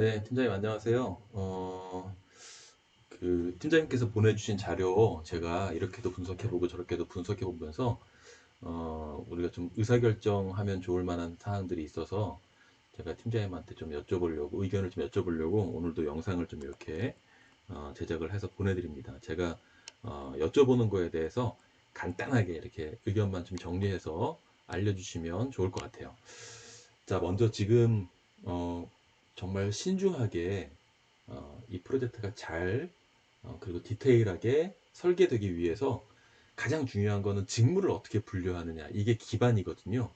네, 팀장님 안녕하세요. 어, 그 팀장님께서 보내주신 자료 제가 이렇게도 분석해보고 저렇게도 분석해보면서 어, 우리가 좀 의사결정하면 좋을 만한 사항들이 있어서 제가 팀장님한테 좀 여쭤보려고 의견을 좀 여쭤보려고 오늘도 영상을 좀 이렇게 어, 제작을 해서 보내드립니다. 제가 어, 여쭤보는 거에 대해서 간단하게 이렇게 의견만 좀 정리해서 알려주시면 좋을 것 같아요. 자, 먼저 지금 어, 정말 신중하게 어, 이 프로젝트가 잘 어, 그리고 디테일하게 설계되기 위해서 가장 중요한 거는 직무를 어떻게 분류하느냐 이게 기반이거든요.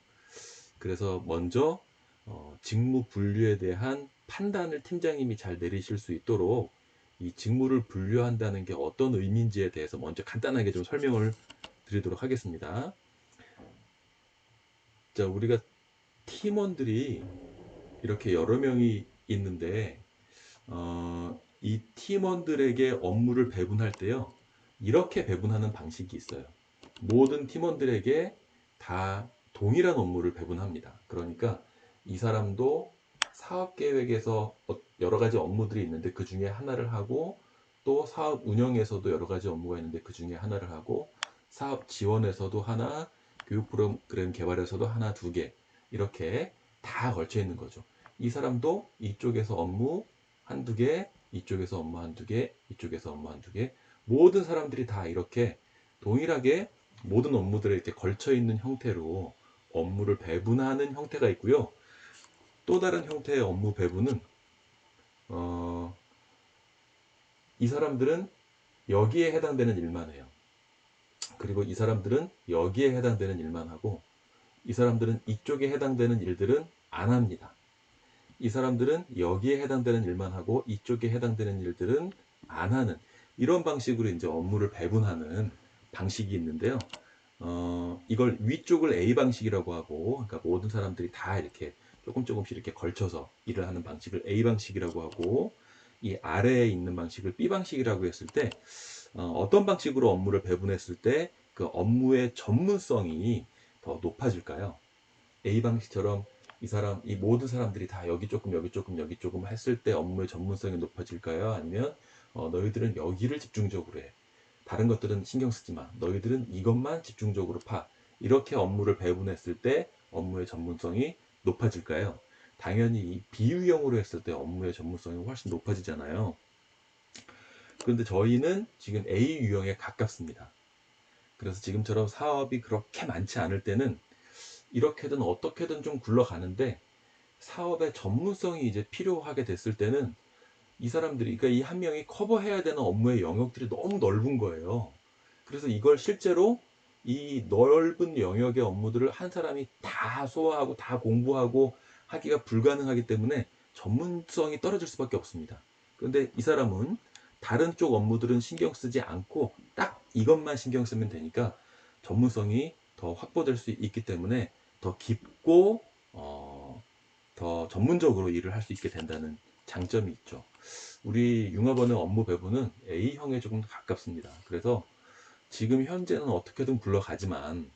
그래서 먼저 어, 직무 분류에 대한 판단을 팀장님이 잘 내리실 수 있도록 이 직무를 분류한다는 게 어떤 의미인지에 대해서 먼저 간단하게 좀 설명을 드리도록 하겠습니다. 자, 우리가 팀원들이 이렇게 여러 명이 있는데 어, 이 팀원들에게 업무를 배분할 때요. 이렇게 배분하는 방식이 있어요. 모든 팀원들에게 다 동일한 업무를 배분합니다. 그러니까 이 사람도 사업 계획에서 어, 여러 가지 업무들이 있는데 그 중에 하나를 하고 또 사업 운영에서도 여러 가지 업무가 있는데 그 중에 하나를 하고 사업 지원에서도 하나, 교육 프로그램 개발에서도 하나, 두 개 이렇게 다 걸쳐 있는 거죠. 이 사람도 이쪽에서 업무 한두 개, 이쪽에서 업무 한두 개, 이쪽에서 업무 한두 개. 모든 사람들이 다 이렇게 동일하게 모든 업무들에 이렇게 걸쳐 있는 형태로 업무를 배분하는 형태가 있고요. 또 다른 형태의 업무 배분은 어, 이 사람들은 여기에 해당되는 일만 해요. 그리고 이 사람들은 여기에 해당되는 일만 하고 이 사람들은 이쪽에 해당되는 일들은 안 합니다. 이 사람들은 여기에 해당되는 일만 하고 이쪽에 해당되는 일들은 안 하는 이런 방식으로 이제 업무를 배분하는 방식이 있는데요. 어, 이걸 위쪽을 A 방식이라고 하고, 그러니까 모든 사람들이 다 이렇게 조금 조금씩 이렇게 걸쳐서 일을 하는 방식을 A 방식이라고 하고, 이 아래에 있는 방식을 B 방식이라고 했을 때, 어, 떤 방식으로 업무를 배분했을 때 그 업무의 전문성이 더 높아질까요? A 방식처럼 이 사람, 이 모든 사람들이 다 여기 조금, 여기 조금, 여기 조금 했을 때 업무의 전문성이 높아질까요? 아니면 어, 너희들은 여기를 집중적으로 해. 다른 것들은 신경 쓰지 마. 너희들은 이것만 집중적으로 파. 이렇게 업무를 배분했을 때 업무의 전문성이 높아질까요? 당연히 이 비유형으로 했을 때 업무의 전문성이 훨씬 높아지잖아요. 그런데 저희는 지금 A 유형에 가깝습니다. 그래서 지금처럼 사업이 그렇게 많지 않을 때는 이렇게든 어떻게든 좀 굴러가는데 사업의 전문성이 이제 필요하게 됐을 때는 이 사람들이 그러니까 이 한 명이 커버해야 되는 업무의 영역들이 너무 넓은 거예요. 그래서 이걸 실제로 이 넓은 영역의 업무들을 한 사람이 다 소화하고 다 공부하고 하기가 불가능하기 때문에 전문성이 떨어질 수밖에 없습니다. 그런데 이 사람은 다른 쪽 업무들은 신경 쓰지 않고 딱 이것만 신경 쓰면 되니까 전문성이 더 확보될 수 있기 때문에 더 깊고 어, 더 전문적으로 일을 할 수 있게 된다는 장점이 있죠. 우리 융합원의 업무 배분은 A형에 조금 가깝습니다. 그래서 지금 현재는 어떻게든 굴러가지만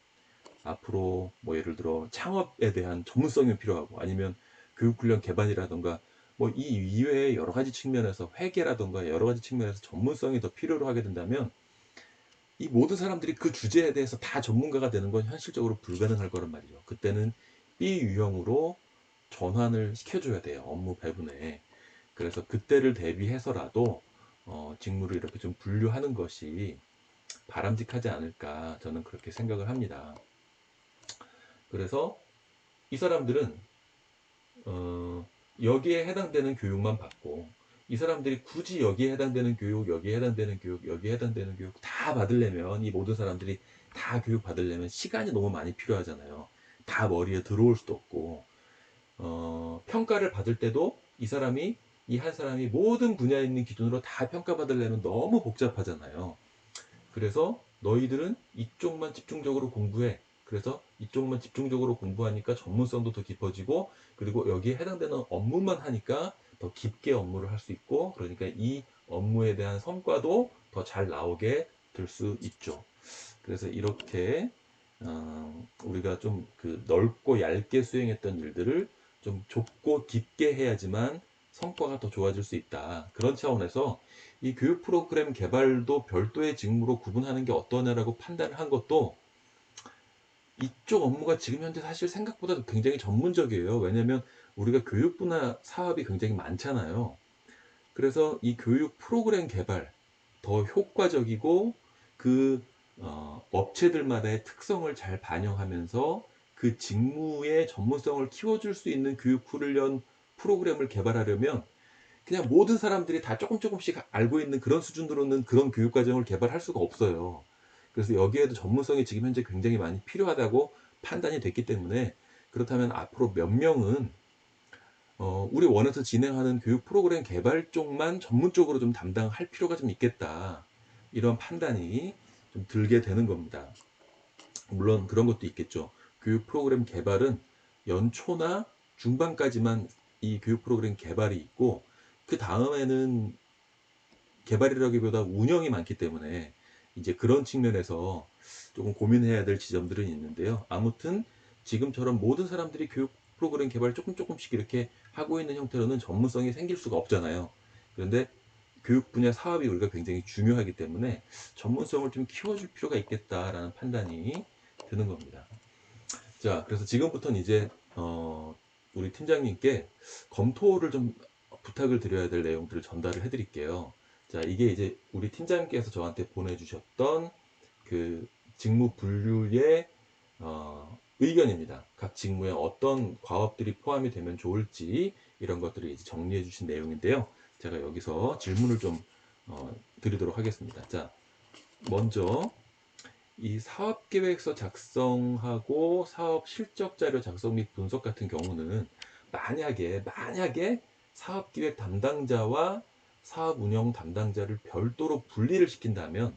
앞으로 뭐 예를 들어 창업에 대한 전문성이 필요하고 아니면 교육훈련 개발이라던가 뭐 이 이외의 여러 가지 측면에서 회계라던가 여러 가지 측면에서 전문성이 더 필요로 하게 된다면 이 모든 사람들이 그 주제에 대해서 다 전문가가 되는 건 현실적으로 불가능할 거란 말이죠. 그때는 B 유형으로 전환을 시켜줘야 돼요. 업무 배분에. 그래서 그때를 대비해서라도 어, 직무를 이렇게 좀 분류하는 것이 바람직하지 않을까 저는 그렇게 생각을 합니다. 그래서 이 사람들은 어, 여기에 해당되는 교육만 받고 이 사람들이 굳이 여기에 해당되는 교육, 여기에 해당되는 교육, 여기에 해당되는 교육 다 받으려면 이 모든 사람들이 다 교육 받으려면 시간이 너무 많이 필요하잖아요. 다 머리에 들어올 수도 없고 어, 평가를 받을 때도 이 사람이 이 한 사람이 모든 분야에 있는 기준으로 다 평가받으려면 너무 복잡하잖아요. 그래서 너희들은 이쪽만 집중적으로 공부해. 그래서 이쪽만 집중적으로 공부하니까 전문성도 더 깊어지고 그리고 여기에 해당되는 업무만 하니까 더 깊게 업무를 할 수 있고 그러니까 이 업무에 대한 성과도 더 잘 나오게 될 수 있죠. 그래서 이렇게 어, 우리가 좀 그 넓고 얇게 수행했던 일들을 좀 좁고 깊게 해야지만 성과가 더 좋아질 수 있다. 그런 차원에서 이 교육 프로그램 개발도 별도의 직무로 구분하는 게 어떠냐라고 판단을 한 것도 이쪽 업무가 지금 현재 사실 생각보다 굉장히 전문적이에요. 왜냐하면 우리가 교육 분야 사업이 굉장히 많잖아요. 그래서 이 교육 프로그램 개발 더 효과적이고 그 어, 업체들마다의 특성을 잘 반영하면서 그 직무의 전문성을 키워줄 수 있는 교육 훈련 프로그램을 개발하려면 그냥 모든 사람들이 다 조금 조금씩 알고 있는 그런 수준으로는 그런 교육 과정을 개발할 수가 없어요. 그래서 여기에도 전문성이 지금 현재 굉장히 많이 필요하다고 판단이 됐기 때문에 그렇다면 앞으로 몇 명은 어, 우리 원에서 진행하는 교육 프로그램 개발 쪽만 전문적으로 좀 담당할 필요가 좀 있겠다. 이런 판단이 좀 들게 되는 겁니다. 물론 그런 것도 있겠죠. 교육 프로그램 개발은 연초나 중반까지만 이 교육 프로그램 개발이 있고 그 다음에는 개발이라기보다 운영이 많기 때문에 이제 그런 측면에서 조금 고민해야 될 지점들은 있는데요. 아무튼 지금처럼 모든 사람들이 교육 프로그램 개발 조금 조금씩 이렇게 하고 있는 형태로는 전문성이 생길 수가 없잖아요. 그런데 교육 분야 사업이 우리가 굉장히 중요하기 때문에 전문성을 좀 키워줄 필요가 있겠다라는 판단이 드는 겁니다. 자, 그래서 지금부터는 이제 어, 우리 팀장님께 검토를 좀 부탁을 드려야 될 내용들을 전달을 해드릴게요. 자, 이게 이제 우리 팀장님께서 저한테 보내주셨던 그 직무 분류의 어, 의견입니다. 각 직무에 어떤 과업들이 포함이 되면 좋을지 이런 것들을 이제 정리해 주신 내용인데요. 제가 여기서 질문을 좀 어, 드리도록 하겠습니다. 자, 먼저 이 사업계획서 작성하고 사업 실적 자료 작성 및 분석 같은 경우는 만약에 만약에 사업기획 담당자와 사업 운영 담당자를 별도로 분리를 시킨다면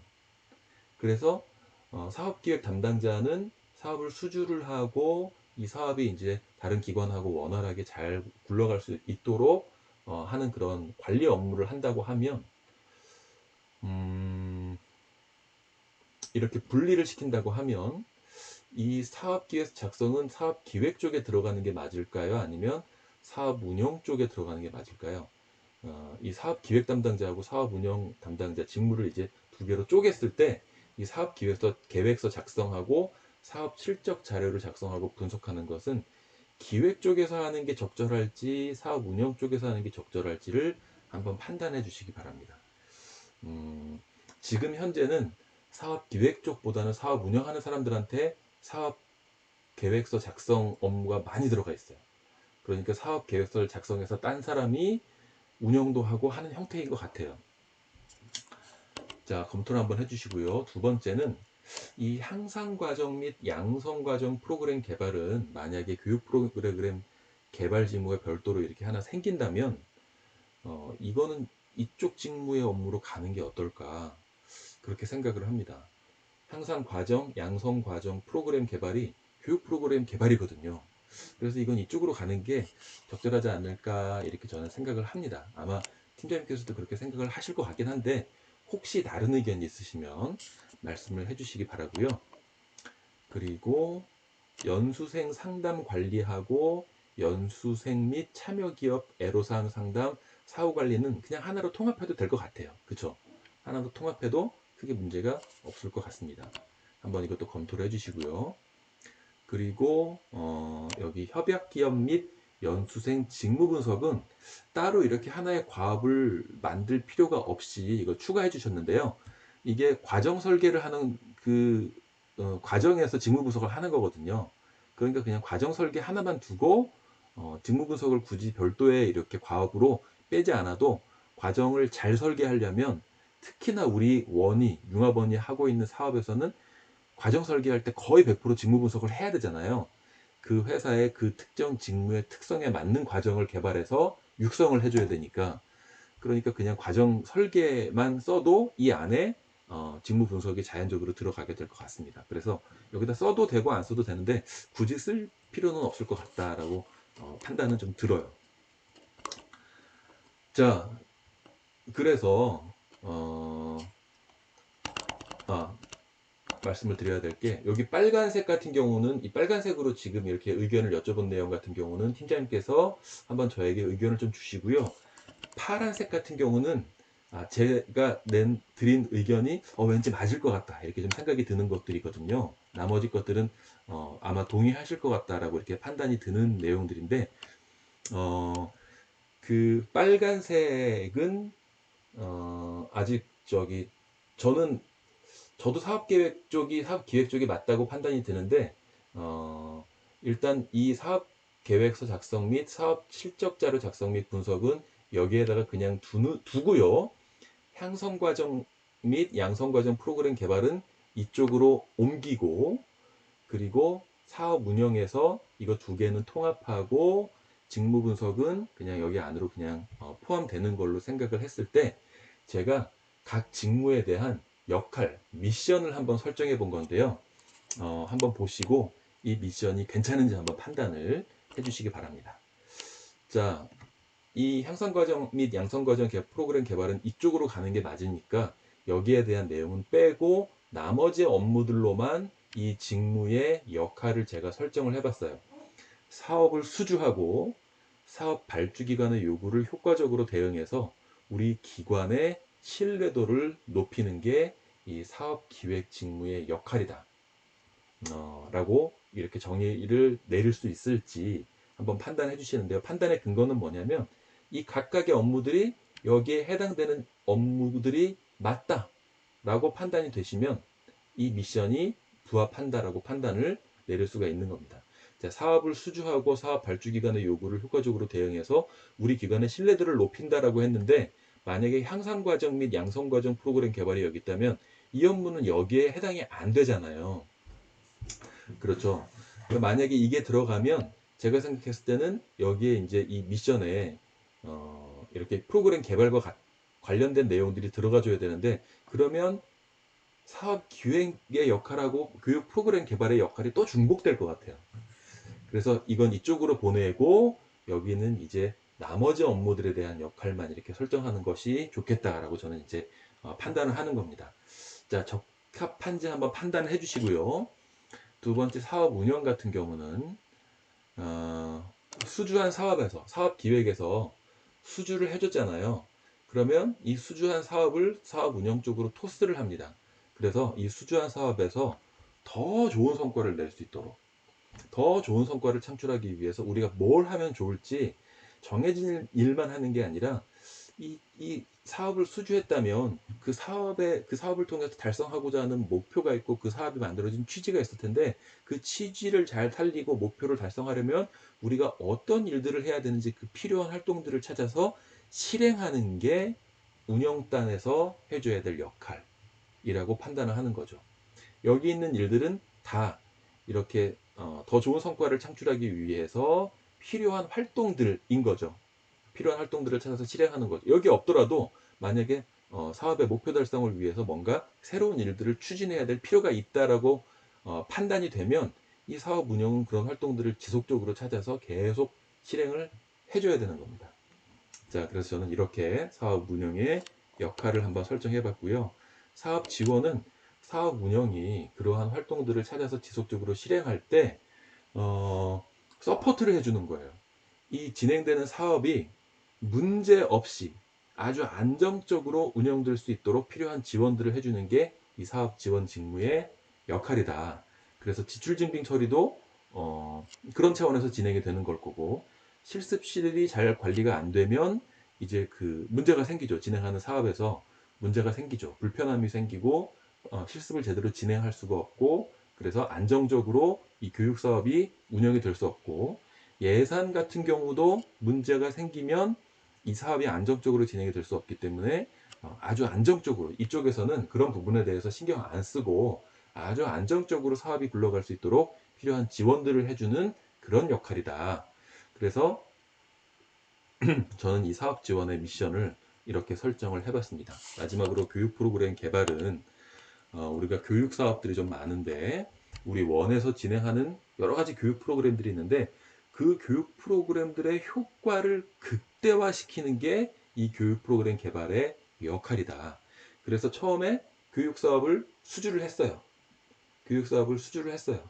그래서 어, 사업 기획 담당자는 사업을 수주를 하고 이 사업이 이제 다른 기관하고 원활하게 잘 굴러갈 수 있도록 어, 하는 그런 관리 업무를 한다고 하면 음, 이렇게 분리를 시킨다고 하면 이 사업 기획 작성은 사업 기획 쪽에 들어가는 게 맞을까요? 아니면 사업 운영 쪽에 들어가는 게 맞을까요? 어, 이 사업 기획 담당자하고 사업 운영 담당자 직무를 이제 두 개로 쪼갰을 때 이 사업 기획서 계획서 작성하고 사업 실적 자료를 작성하고 분석하는 것은 기획 쪽에서 하는 게 적절할지 사업 운영 쪽에서 하는 게 적절할지를 한번 판단해 주시기 바랍니다. 음, 지금 현재는 사업 기획 쪽보다는 사업 운영하는 사람들한테 사업 계획서 작성 업무가 많이 들어가 있어요. 그러니까 사업 계획서를 작성해서 딴 사람이 운영도 하고 하는 형태인 것 같아요. 자, 검토를 한번 해주시고요. 두 번째는 이 향상 과정 및 양성 과정 프로그램 개발은 만약에 교육 프로그램 개발 직무가 별도로 이렇게 하나 생긴다면 어, 이거는 이쪽 직무의 업무로 가는 게 어떨까 그렇게 생각을 합니다. 향상 과정, 양성 과정 프로그램 개발이 교육 프로그램 개발이거든요. 그래서 이건 이쪽으로 가는 게 적절하지 않을까 이렇게 저는 생각을 합니다. 아마 팀장님께서도 그렇게 생각을 하실 것 같긴 한데 혹시 다른 의견이 있으시면 말씀을 해주시기 바라고요. 그리고 연수생 상담 관리하고 연수생 및 참여기업 애로사항 상담 사후 관리는 그냥 하나로 통합해도 될 것 같아요. 그쵸? 하나로 통합해도 크게 문제가 없을 것 같습니다. 한번 이것도 검토를 해주시고요. 그리고 어, 여기 협약기업 및 연수생 직무 분석은 따로 이렇게 하나의 과업을 만들 필요가 없이 이거 추가해 주셨는데요. 이게 과정 설계를 하는 그 어, 과정에서 직무 분석을 하는 거거든요. 그러니까 그냥 과정 설계 하나만 두고 어, 직무 분석을 굳이 별도의 이렇게 과업으로 빼지 않아도 과정을 잘 설계하려면 특히나 우리 원이 융합원이 하고 있는 사업에서는 과정 설계할 때 거의 100% 직무 분석을 해야 되잖아요. 그 회사의 그 특정 직무의 특성에 맞는 과정을 개발해서 육성을 해줘야 되니까 그러니까 그냥 과정 설계만 써도 이 안에 어, 직무 분석이 자연적으로 들어가게 될 것 같습니다. 그래서 여기다 써도 되고 안 써도 되는데 굳이 쓸 필요는 없을 것 같다라고 어, 판단은 좀 들어요. 자, 그래서 어, 아, 말씀을 드려야 될 게 여기 빨간색 같은 경우는 이 빨간색으로 지금 이렇게 의견을 여쭤본 내용 같은 경우는 팀장님께서 한번 저에게 의견을 좀 주시고요. 파란색 같은 경우는 아, 제가 낸 드린 의견이 어, 왠지 맞을 것 같다 이렇게 좀 생각이 드는 것들이거든요. 나머지 것들은 어, 아마 동의하실 것 같다라고 이렇게 판단이 드는 내용들인데 어, 그 빨간색은 어, 아직 저기 저는 저도 사업계획 쪽이 사업기획 쪽이 맞다고 판단이 드는데 어, 일단 이 사업 계획서 작성 및 사업 실적 자료 작성 및 분석은 여기에다가 그냥 두, 두고요. 향성 과정 및 양성 과정 프로그램 개발은 이쪽으로 옮기고 그리고 사업 운영에서 이거 두 개는 통합하고 직무 분석은 그냥 여기 안으로 그냥 어, 포함되는 걸로 생각을 했을 때 제가 각 직무에 대한 역할, 미션을 한번 설정해 본 건데요. 어, 한번 보시고 이 미션이 괜찮은지 한번 판단을 해주시기 바랍니다. 자, 이 향상 과정 및 양성 과정 프로그램 개발은 이쪽으로 가는 게 맞으니까 여기에 대한 내용은 빼고 나머지 업무들로만 이 직무의 역할을 제가 설정을 해봤어요. 사업을 수주하고 사업 발주 기관의 요구를 효과적으로 대응해서 우리 기관의 신뢰도를 높이는 게 이 사업 기획 직무의 역할이다. 어, 라고 이렇게 정의를 내릴 수 있을지 한번 판단해 주시는데요. 판단의 근거는 뭐냐면 이 각각의 업무들이 여기에 해당되는 업무들이 맞다 라고 판단이 되시면 이 미션이 부합한다라고 판단을 내릴 수가 있는 겁니다. 자, 사업을 수주하고 사업 발주 기관의 요구를 효과적으로 대응해서 우리 기관의 신뢰도를 높인다라고 했는데 만약에 향상 과정 및 양성 과정 프로그램 개발이 여기 있다면 이 업무는 여기에 해당이 안 되잖아요. 그렇죠. 만약에 이게 들어가면 제가 생각했을 때는 여기에 이제 이 미션에 어, 이렇게 프로그램 개발과 가, 관련된 내용들이 들어가 줘야 되는데 그러면 사업 기획의 역할하고 교육 프로그램 개발의 역할이 또 중복될 것 같아요. 그래서 이건 이쪽으로 보내고 여기는 이제 나머지 업무들에 대한 역할만 이렇게 설정하는 것이 좋겠다라고 저는 이제 어, 판단을 하는 겁니다. 자, 적합한지 한번 판단해 주시고요. 두 번째 사업 운영 같은 경우는 어, 수주한 사업에서 사업 기획에서 수주를 해줬잖아요. 그러면 이 수주한 사업을 사업 운영 쪽으로 토스를 합니다. 그래서 이 수주한 사업에서 더 좋은 성과를 낼 수 있도록 더 좋은 성과를 창출하기 위해서 우리가 뭘 하면 좋을지 정해진 일만 하는 게 아니라 이, 이 사업을 수주했다면 그 사업에 그 사업을 통해서 달성하고자 하는 목표가 있고 그 사업이 만들어진 취지가 있을 텐데 그 취지를 잘 살리고 목표를 달성하려면 우리가 어떤 일들을 해야 되는지 그 필요한 활동들을 찾아서 실행하는 게 운영단에서 해줘야 될 역할이라고 판단을 하는 거죠. 여기 있는 일들은 다 이렇게 어, 더 좋은 성과를 창출하기 위해서 필요한 활동들인 거죠. 필요한 활동들을 찾아서 실행하는 거죠. 여기 없더라도 만약에 어, 사업의 목표 달성을 위해서 뭔가 새로운 일들을 추진해야 될 필요가 있다라고 어, 판단이 되면 이 사업 운영은 그런 활동들을 지속적으로 찾아서 계속 실행을 해줘야 되는 겁니다. 자, 그래서 저는 이렇게 사업 운영의 역할을 한번 설정해 봤고요. 사업 지원은 사업 운영이 그러한 활동들을 찾아서 지속적으로 실행할 때, 어, 서포트를 해주는 거예요. 이 진행되는 사업이 문제 없이 아주 안정적으로 운영될 수 있도록 필요한 지원들을 해주는 게 이 사업 지원 직무의 역할이다. 그래서 지출 증빙 처리도 어, 그런 차원에서 진행이 되는 걸 거고 실습실이 잘 관리가 안 되면 이제 그 문제가 생기죠. 진행하는 사업에서 문제가 생기죠. 불편함이 생기고 어, 실습을 제대로 진행할 수가 없고 그래서 안정적으로 이 교육 사업이 운영이 될 수 없고 예산 같은 경우도 문제가 생기면 이 사업이 안정적으로 진행이 될 수 없기 때문에 어, 아주 안정적으로 이쪽에서는 그런 부분에 대해서 신경 안 쓰고 아주 안정적으로 사업이 굴러갈 수 있도록 필요한 지원들을 해주는 그런 역할이다. 그래서 저는 이 사업 지원의 미션을 이렇게 설정을 해봤습니다. 마지막으로 교육 프로그램 개발은 어, 우리가 교육 사업들이 좀 많은데 우리 원에서 진행하는 여러 가지 교육 프로그램들이 있는데 그 교육 프로그램들의 효과를 극대화시키는 게 이 교육 프로그램 개발의 역할이다. 그래서 처음에 교육 사업을 수주를 했어요. 교육 사업을 수주를 했어요.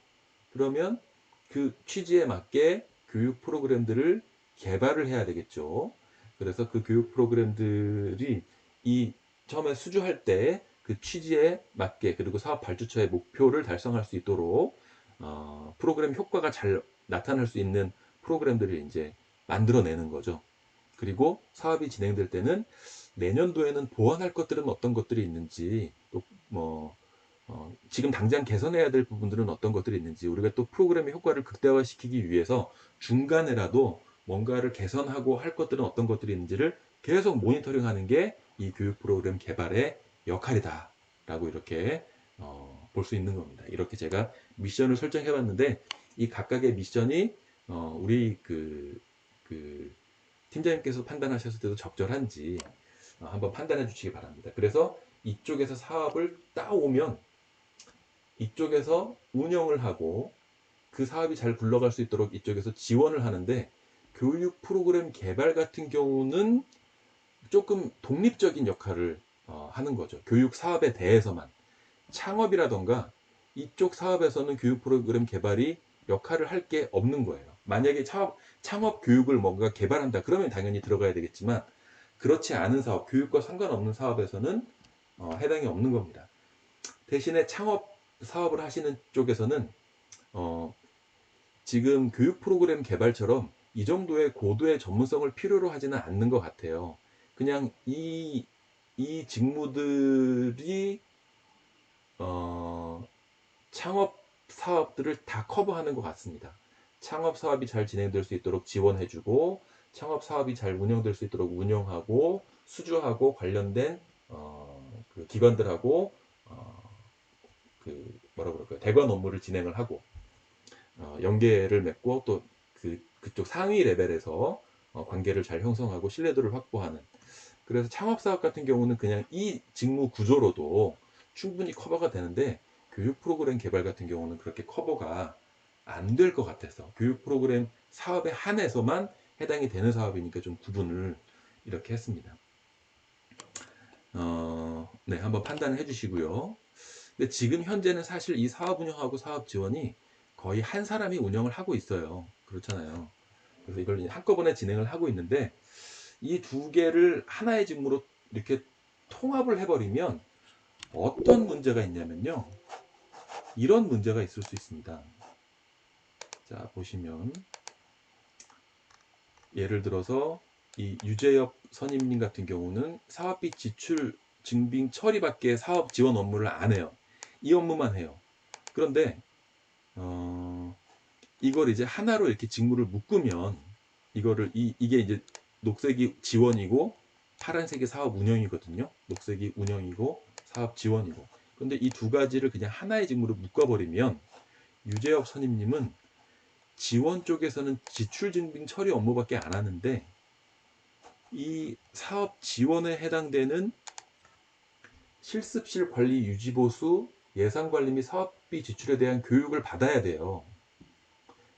그러면 그 취지에 맞게 교육 프로그램들을 개발을 해야 되겠죠. 그래서 그 교육 프로그램들이 이 처음에 수주할 때 그 취지에 맞게 그리고 사업 발주처의 목표를 달성할 수 있도록 어, 프로그램 효과가 잘 나타날 수 있는 프로그램들을 이제 만들어내는 거죠. 그리고 사업이 진행될 때는 내년도에는 보완할 것들은 어떤 것들이 있는지 또뭐 어, 지금 당장 개선해야 될 부분들은 어떤 것들이 있는지 우리가 또 프로그램의 효과를 극대화시키기 위해서 중간에라도 뭔가를 개선하고 할 것들은 어떤 것들이 있는지를 계속 모니터링하는 게 이 교육 프로그램 개발의 역할이다 라고 이렇게 어, 볼 수 있는 겁니다. 이렇게 제가 미션을 설정해 봤는데 이 각각의 미션이 어, 우리 그, 그 팀장님께서 판단하셨을 때도 적절한지 어, 한번 판단해 주시기 바랍니다. 그래서 이쪽에서 사업을 따오면 이쪽에서 운영을 하고 그 사업이 잘 굴러갈 수 있도록 이쪽에서 지원을 하는데 교육 프로그램 개발 같은 경우는 조금 독립적인 역할을 어, 하는 거죠. 교육 사업에 대해서만. 창업이라던가 이쪽 사업에서는 교육 프로그램 개발이 역할을 할 게 없는 거예요. 만약에 창업, 창업 교육을 뭔가 개발한다. 그러면 당연히 들어가야 되겠지만 그렇지 않은 사업, 교육과 상관없는 사업에서는 어, 해당이 없는 겁니다. 대신에 창업 사업을 하시는 쪽에서는 어, 지금 교육 프로그램 개발처럼 이 정도의 고도의 전문성을 필요로 하지는 않는 것 같아요. 그냥 이, 이 직무들이 어, 창업 사업들을 다 커버하는 것 같습니다. 창업 사업이 잘 진행될 수 있도록 지원해주고 창업 사업이 잘 운영될 수 있도록 운영하고 수주하고 관련된 어, 그 기관들하고 어, 그 뭐라 그럴까요 대관 업무를 진행을 하고 어, 연계를 맺고 또 그 그쪽 상위 레벨에서 어, 관계를 잘 형성하고 신뢰도를 확보하는 그래서 창업 사업 같은 경우는 그냥 이 직무 구조로도 충분히 커버가 되는데 교육 프로그램 개발 같은 경우는 그렇게 커버가 안 될 것 같아서 교육 프로그램 사업에 한해서만 해당이 되는 사업이니까 좀 구분을 이렇게 했습니다. 어, 네, 한번 판단해 주시고요. 근데 지금 현재는 사실 이 사업 운영하고 사업 지원이 거의 한 사람이 운영을 하고 있어요. 그렇잖아요. 그래서 이걸 한꺼번에 진행을 하고 있는데 이 두 개를 하나의 직무로 이렇게 통합을 해버리면 어떤 문제가 있냐면요. 이런 문제가 있을 수 있습니다. 자, 보시면 예를 들어서 이 유재엽 선임님 같은 경우는 사업비 지출 증빙 처리밖에 사업 지원 업무를 안 해요. 이 업무만 해요. 그런데 어, 이걸 이제 하나로 이렇게 직무를 묶으면 이거를 이, 이게 이제 녹색이 지원이고 파란색이 사업 운영이거든요. 녹색이 운영이고 사업 지원이고. 근데 이 두 가지를 그냥 하나의 직무로 묶어버리면 유재혁 선임님은 지원 쪽에서는 지출 증빙 처리 업무밖에 안 하는데 이 사업 지원에 해당되는 실습실 관리 유지 보수 예산 관리 및 사업비 지출에 대한 교육을 받아야 돼요.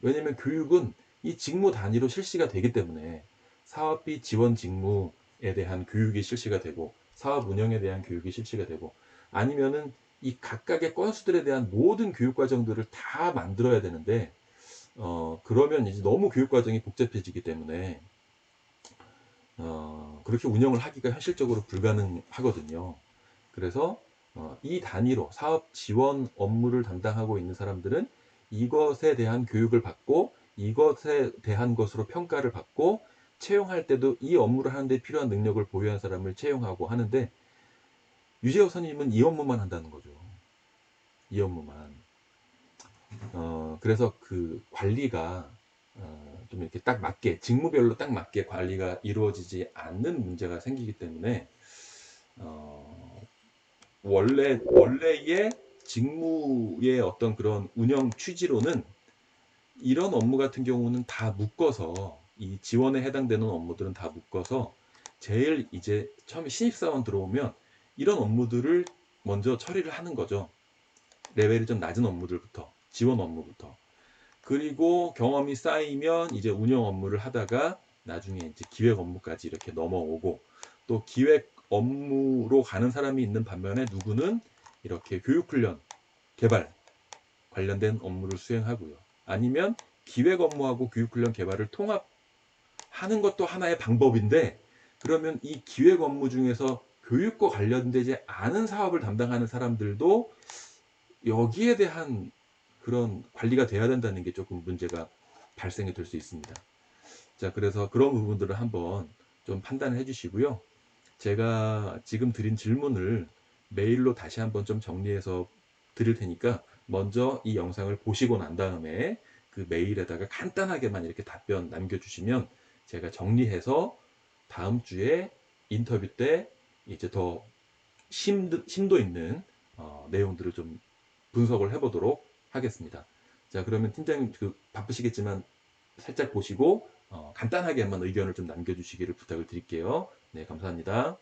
왜냐면 교육은 이 직무 단위로 실시가 되기 때문에 사업비 지원 직무에 대한 교육이 실시가 되고 사업 운영에 대한 교육이 실시가 되고 아니면은 이 각각의 건수들에 대한 모든 교육 과정들을 다 만들어야 되는데 어 그러면 이제 너무 교육 과정이 복잡해지기 때문에 어 그렇게 운영을 하기가 현실적으로 불가능하거든요. 그래서 어, 이 단위로 사업 지원 업무를 담당하고 있는 사람들은 이것에 대한 교육을 받고 이것에 대한 것으로 평가를 받고 채용할 때도 이 업무를 하는데 필요한 능력을 보유한 사람을 채용하고 하는데 유재호 선임은 이 업무만 한다는 거죠. 이 업무만. 어, 그래서 그 관리가 어, 좀 이렇게 딱 맞게 직무별로 딱 맞게 관리가 이루어지지 않는 문제가 생기기 때문에 어, 원래 원래의 직무의 어떤 그런 운영 취지로는 이런 업무 같은 경우는 다 묶어서 이 지원에 해당되는 업무들은 다 묶어서 제일 이제 처음에 신입사원 들어오면 이런 업무들을 먼저 처리를 하는 거죠. 레벨이 좀 낮은 업무들부터, 지원 업무부터. 그리고 경험이 쌓이면 이제 운영 업무를 하다가 나중에 이제 기획 업무까지 이렇게 넘어오고 또 기획 업무로 가는 사람이 있는 반면에 누구는 이렇게 교육훈련, 개발 관련된 업무를 수행하고요. 아니면 기획 업무하고 교육훈련 개발을 통합 하는 것도 하나의 방법인데 그러면 이 기획 업무 중에서 교육과 관련되지 않은 사업을 담당하는 사람들도 여기에 대한 그런 관리가 돼야 된다는 게 조금 문제가 발생이 될 수 있습니다. 자, 그래서 그런 부분들을 한번 좀 판단을 해 주시고요. 제가 지금 드린 질문을 메일로 다시 한번 좀 정리해서 드릴 테니까 먼저 이 영상을 보시고 난 다음에 그 메일에다가 간단하게만 이렇게 답변 남겨주시면 제가 정리해서 다음 주에 인터뷰 때 이제 더 심도, 심도 있는 어, 내용들을 좀 분석을 해보도록 하겠습니다. 자, 그러면 팀장님 그 바쁘시겠지만 살짝 보시고 어, 간단하게만 의견을 좀 남겨주시기를 부탁을 드릴게요. 네, 감사합니다.